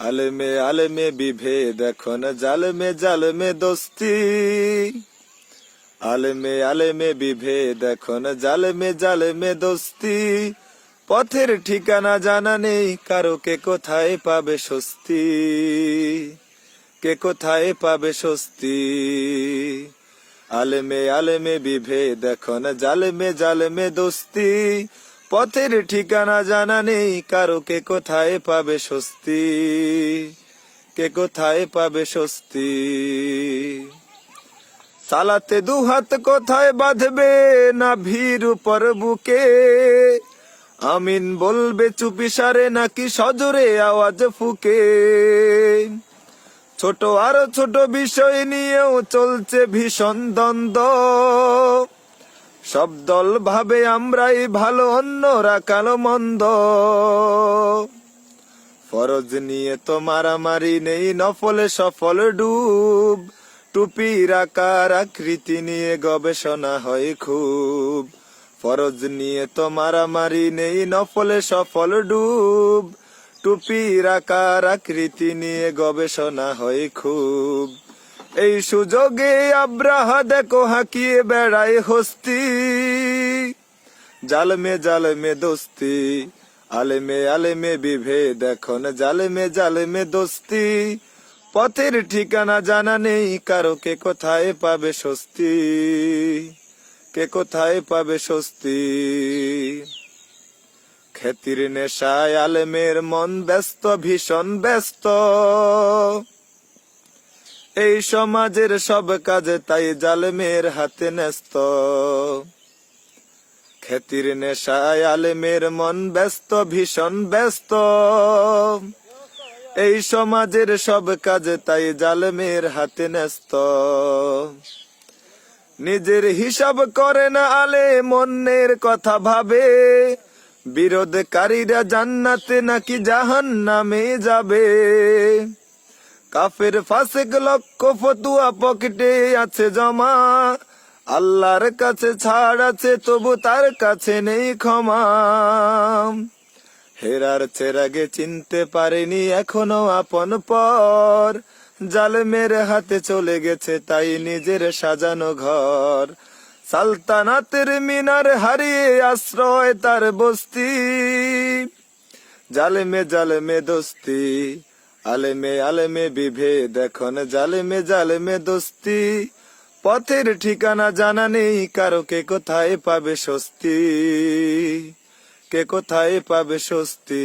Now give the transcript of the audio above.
আলমে আলমে বিভেদ এখন জালমে জালমে দোস্তি। আলমে আলমে বিভেদ এখন জালমে জালমে দোস্তি। পথের ঠিকানা জানা নেই, কারও কে কোথায় পাবে স্বস্তি? কে কোথায় পাবে স্বস্তি? আলমে আলমে বিভেদ এখন জালমে জালমে দোস্তি। পথের ঠিকানা জানা নেই, কারও কে কোথায় পাবে স্বস্তি? কে কোথায় পাবে স্বস্তি? চালাতে দুহাত কোথায় বাঁধবে না ভিড় উপর বুকে? আমিন বলবে, চুপি সারে নাকি সজোরে আওয়াজ ফুকে? ছোট আরও ছোট বিষয় নিয়েও চলছে ভীষণ দ্বন্দ্ব। সব দল ভাবে আমরাই ভালো, অন্যরা কালো, মন্দ। ফরজ নিয়ে তো মারামারি নেই, নফলে, সফল ডুব। টুপির আকার, আকৃতি নিয়ে গবেষণা হয় খুব। ফরজ নিয়ে তো মারামারি নেই, নফলে, সফল ডুব। টুপির আকার, আকৃতি নিয়ে গবেষণা হয় খুব। এই সুযোগে আব্রাহা দেখো হাকিয়ে বেড়ায় হস্তি। জালমে জালমে দোস্তি, আলেমে আলেমে বিভেদ এখন, জালেমে জালেমে দোস্তি। পথের ঠিকানা জানা নেই, কারও কে কোথায় পাবে স্বস্তি? কে কোথায় পাবে স্বস্তি? খ্যাতির নেশায় আলেমের মন ব্যস্ত, ভীষণ ব্যস্ত। এই সমাজের সব কাজে তাই জালেমের হাতে ন্যস্ত। খ্যাতির নেশায় আলেমের মন ব্যস্ত, ভীষণ ব্যস্ত। এই সমাজের সব কাজে তাই জালেমের হাতে ন্যস্ত। নিজের হিসাব করে না আলে মনের কথা ভাবে। বিরোধকারীরা জান্নাতে নাকি জাহান নামে যাবে। কাফের ফাসেক লক্ষ ফতুয়া পকেটে আছে জমা। আল্লাহর কাছে ছাড় আছে, তবু তার কাছে নেই ক্ষমা। হেরার চেরাগে চিনতে পারেনি এখনও আপন পর। জালেমের হাতে চলে গেছে তাই নিজের সাজানো ঘর। সালতানাতের মিনার হারিয়ে আশ্রয় তার বস্তি। জালেমে জালেমে দোস্তি আলেমে আলেমে বিভেদ, এখন জালেমে জালেমে দোস্তি। পথের ঠিকানা জানা নেই, কারও কে কোথায় পাবে স্বস্তি? কে কোথায় পাবে স্বস্তি?